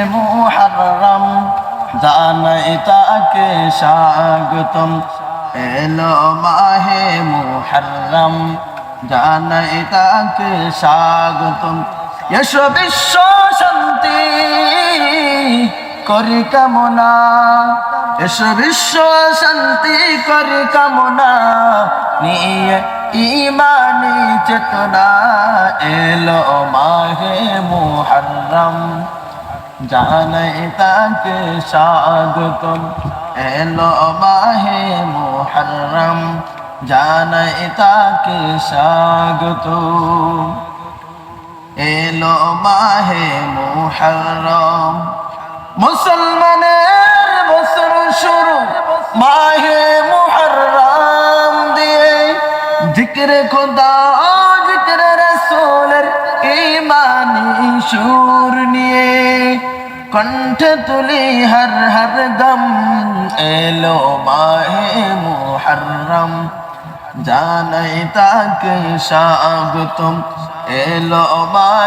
মুহররম, জানাই তাকে স্বাগতম। এলো মাহে মুহররম, জানাই তাকে স্বাগতম। এসো বিশ্ব শান্তি, করি কামনা। এসো বিশ্ব শান্তি, করি কামনা। নিয়ে ইমানি চেতনা, এলো মাহে মুহররম। জানাই তাকে স্বাগতম। এলো মাহে মুহররম জানাই তাকে স্বাগতম। এলো মাহে মুহররম, মুসলমানের বছর শুরু। মাহে মুহররম দিয়ে জিক্রে খোদা, জিক্রে রসুলের ইমানি সুর নিয়ে কণ্ঠে তুলি হর হর দম এলো মাহে মুহরম। জানাই তাকে স্বাগতম এলো মাহে